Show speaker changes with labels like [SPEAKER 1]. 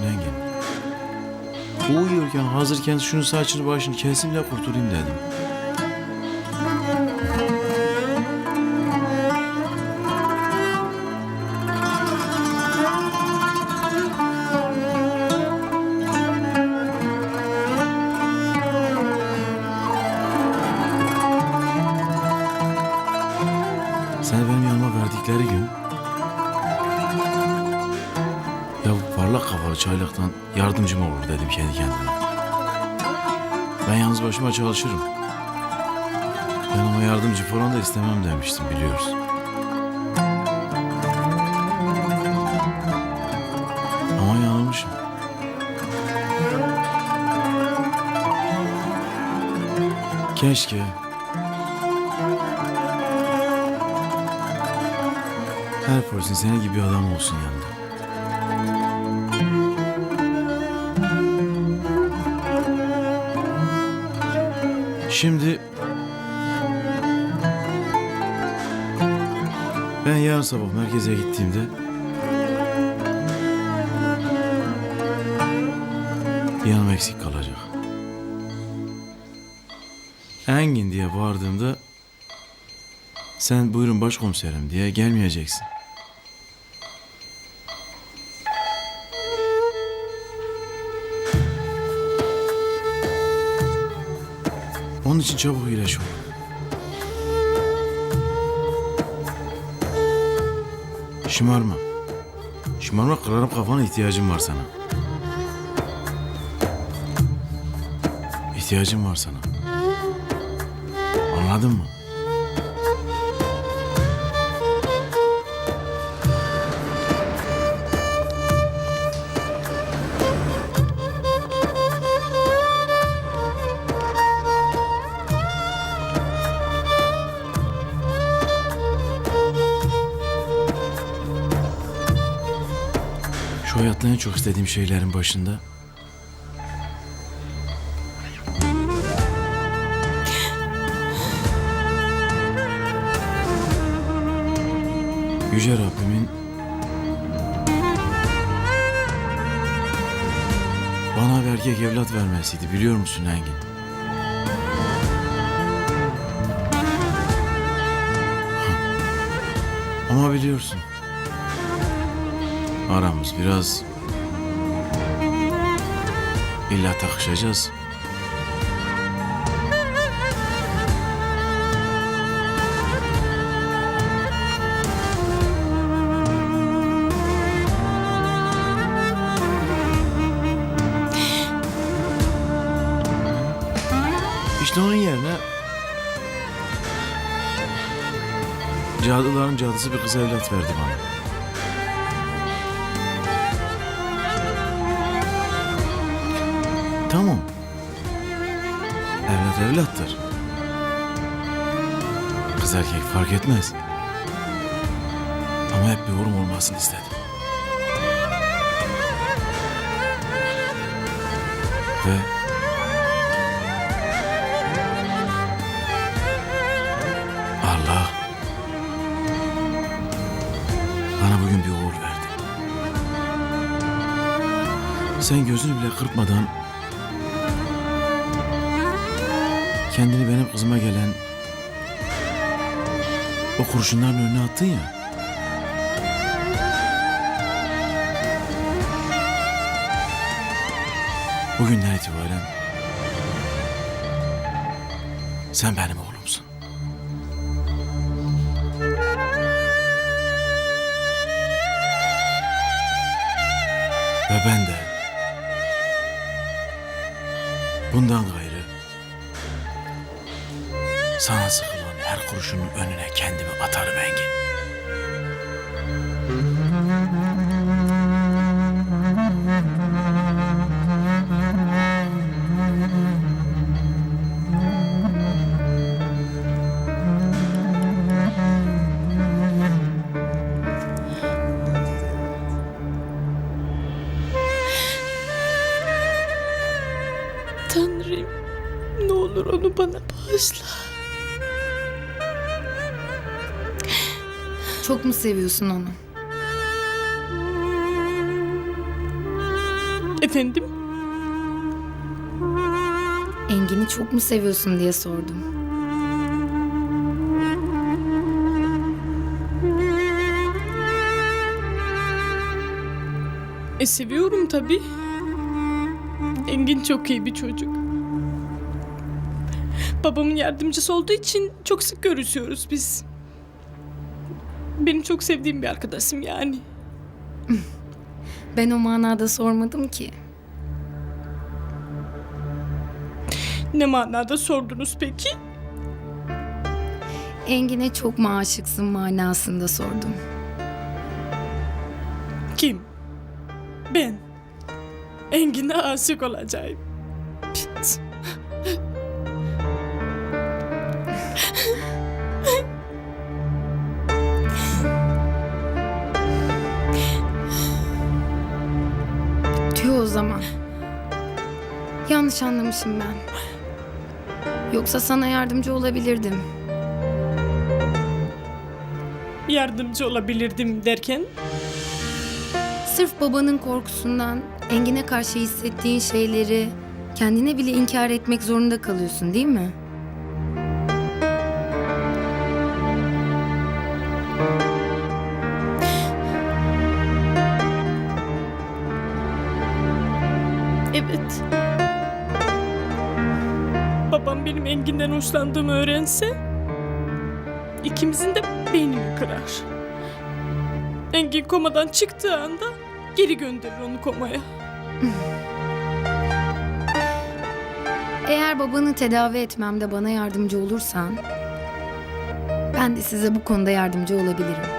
[SPEAKER 1] musun Engin? Uyuyorken hazırken şunun saçını başını kesim de kurtulayım dedim. Seni benim yanıma verdikleri gün ya bu parlak kafalı çaylaktan yardımcım olur dedim kendi kendime. Ben yalnız başıma çalışırım. Yanıma yardımcı falan da istemem demiştim biliyorsun. Ama yanılmışım. Keşke her polisin senin gibi adam olsun yanında. Şimdi ben yarın sabah merkeze gittiğimde yanım eksik kalacak. Engin diye bağırdığımda sen buyurun başkomiserim diye gelmeyeceksin. Onun için çabuk iyileş oğlum. Şımarma. Şımarma kırarım kafana ihtiyacım var sana. İhtiyacım var sana. Anladın mı? En çok istediğim şeylerin başında Yüce Rabbimin bana bir erkek evlat vermesiydi biliyor musun Engin? Ama biliyorsun aramız biraz illa takışacağız. İşte onun yerine cadıların cadısı bir kız evlat verdi bana. Tamam. Evlat evlattır. Kız erkek fark etmez. Ama hep bir oğlum olmasını istedim. Ve Allah bana bugün bir uğur verdi. Sen gözünü bile kırpmadan kendini benim kızıma gelen o kurşunların önüne attın ya. Bugünden itibaren sen benim oğlumsun. Ve ben de bundan gayrı sana sıkılan her kurşunun önüne kendimi atarım Engin.
[SPEAKER 2] Tanrım ne olur onu bana bağışla.
[SPEAKER 3] Çok mu seviyorsun onu?
[SPEAKER 2] Efendim?
[SPEAKER 3] Engin'i çok mu seviyorsun diye sordum.
[SPEAKER 2] E seviyorum tabii. Engin çok iyi bir çocuk. Babamın yardımcısı olduğu için çok sık görüşüyoruz biz. Benim çok sevdiğim bir arkadaşım yani.
[SPEAKER 3] Ben o manada sormadım ki.
[SPEAKER 2] Ne manada sordunuz peki?
[SPEAKER 3] Engin'e çok mu aşıksın manasında sordum.
[SPEAKER 2] Kim? Ben. Engin'e aşık olacağım.
[SPEAKER 3] O zaman. Yanlış anlamışım ben. Yoksa sana yardımcı olabilirdim.
[SPEAKER 2] Yardımcı olabilirdim derken
[SPEAKER 3] Sırf babanın korkusundan Engin'e karşı hissettiğin şeyleri kendine bile inkar etmek zorunda kalıyorsun değil mi?
[SPEAKER 2] Benim Engin'den hoşlandığımı öğrense ikimizin de beynini kırar. Engin komadan çıktığı anda geri gönderir onu komaya.
[SPEAKER 3] Eğer babanı tedavi etmemde bana yardımcı olursan ben de size bu konuda yardımcı olabilirim.